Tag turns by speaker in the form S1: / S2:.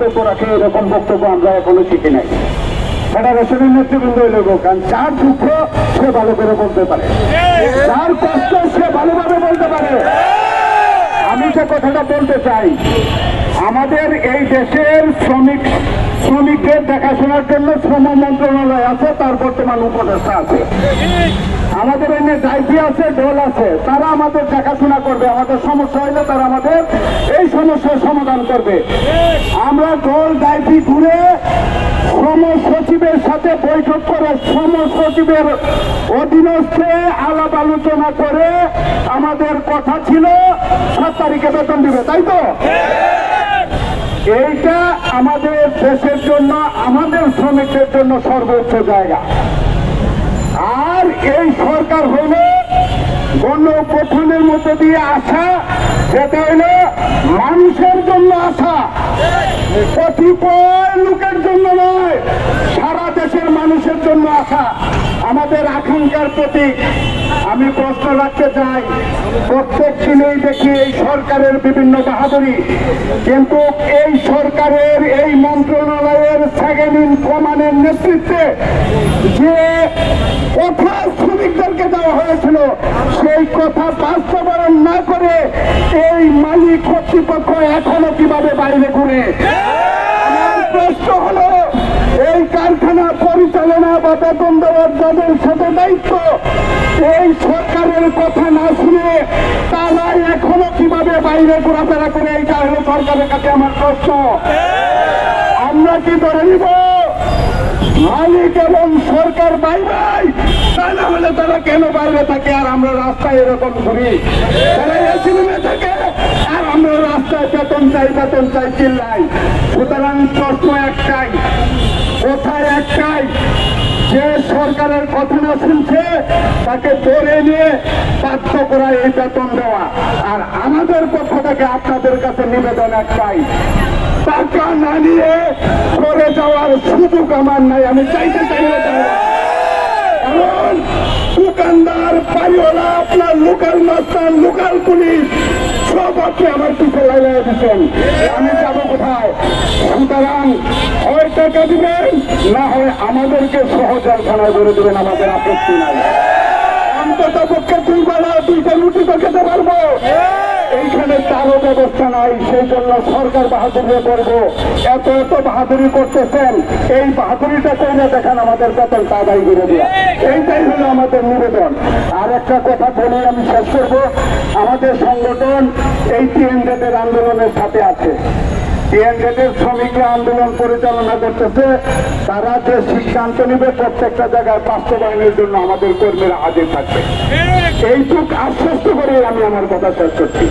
S1: বক্তব্য রাখে, এরকম বক্তব্য আমরা এখনও শিখি নাই। ফেডারেশনের নেতৃবৃন্দ হইলে কারণ যার দুঃখ সে ভালো করে বলতে পারে। যার কষ্ট সে ভালোভাবে বলতে পারে। আমি যে কথাটা বলতে চাই, আমাদের এই দেশের শ্রমিক, শ্রমিকদের দেখাশোনার জন্য শ্রম মন্ত্রণালয় আছে, তার বর্তমান উপদেষ্টা আছে। আমাদের এনে ডাইপি আছে, দল আছে। তারা আমাদের দেখাশোনা করবে। আমাদের সমস্যা হলে তারা আমাদের এই সমস্যার সমাধান করবে। আমরা দল ডাইপি ঘুরে শ্রম সচিবের সাথে বৈঠক করে শ্রম সচিবের অধীনস্থে আলাপ আলোচনা করে আমাদের কথা ছিল, সাত তারিখে বেতন দিবে, তাই তো? এইটা আমাদের দেশের জন্য, আমাদের শ্রমিকদের জন্য সর্বোচ্চ জায়গা। এই সরকার হইল গণপ্রথমের মধ্যে দিয়ে আসা সেটা হইল মানুষের জন্য আসা। কতিপয় লোকের জন্য নয়, সারা দেশের মানুষের জন্য আসা। আমাদের আকাঙ্ক্ষার প্রতীক আমি প্রশ্ন রাখতে চাই, প্রত্যেক দিনেই দেখি এই সরকারের বিভিন্ন বাহাদুরি, কিন্তু এই সরকারের এই মন্ত্রণালয়ের সেকেন্ড ইন কমানের নেতৃত্বে যে কথা শ্রমিকদেরকে দেওয়া হয়েছিল? সেই কথা বাস্তবায়ন না করে এই মালিক কর্তৃপক্ষ এখনও কীভাবে বাইরে ঘুরে? না এখনও কীভাবে বাইরে ঘোরাফেরা করে? সরকারের কাছে আমার আমরা কি ধরে নিব? মালিক এবং সরকার বাই বাই তা না হলে তারা কেন বাইরে থাকে আর আমরা রাস্তায় এরকম ঘুরি? থাকে আর আমরা রাস্তায় বেতন চাই বেতন চাই, চিল্লাই। সুতরাং প্রশ্ন একটাই, কোথায় একটাই? যে সরকারের কথা না শুনছে, তাকে ধরে নিয়ে বাধ্য করা এই বেতন দেওয়া। আর আমাদের পক্ষ থেকে আপনাদের কাছে নিবেদন একটাই টাকা না নিয়ে করে যাওয়ার সুযোগ আমার নাই। আমি চাইতে চাই না চাই না। কারণ দোকানদার, বাড়িওয়ালা, আপনার লোকাল মাস্টার, লোকাল পুলিশ, সব আপনি আমার পিছনে লাগিয়ে দিচ্ছেন আমি যাব কোথায়? সুতরাং হয় টাকা দিবেন, না হয় আমাদেরকে সহজলখানায় করে দেবেন, আমাদের আপত্তি নাই। অন্তত পক্ষে দুই বেলা দুইটা রুটি খেতে পারব। এইখানে তারও ব্যবস্থা নাই, সেই জন্য সরকার বাহাদুরি করব এত এত বাহাদুরি করতেছেন, এই বাহাদুরিটা করে দেখেন আমাদের বেতন তাদাই করে দেওয়া এইটাই হলো আমাদের নিবেদন। আর একটা কথা বলে, আমি শেষ করব। আমাদের সংগঠন এই টিএনজেডের আন্দোলনের সাথে আছে। টিএনজেডের শ্রমিকরা আন্দোলন পরিচালনা করতেছে, তারা যে সিদ্ধান্ত নিবে প্রত্যেকটা জায়গায় বাস্তবায়নের জন্য আমাদের কর্মীরা হাজির থাকবে। এইটুক আশ্বস্ত করে আমি আমার কথা শেষ করছি।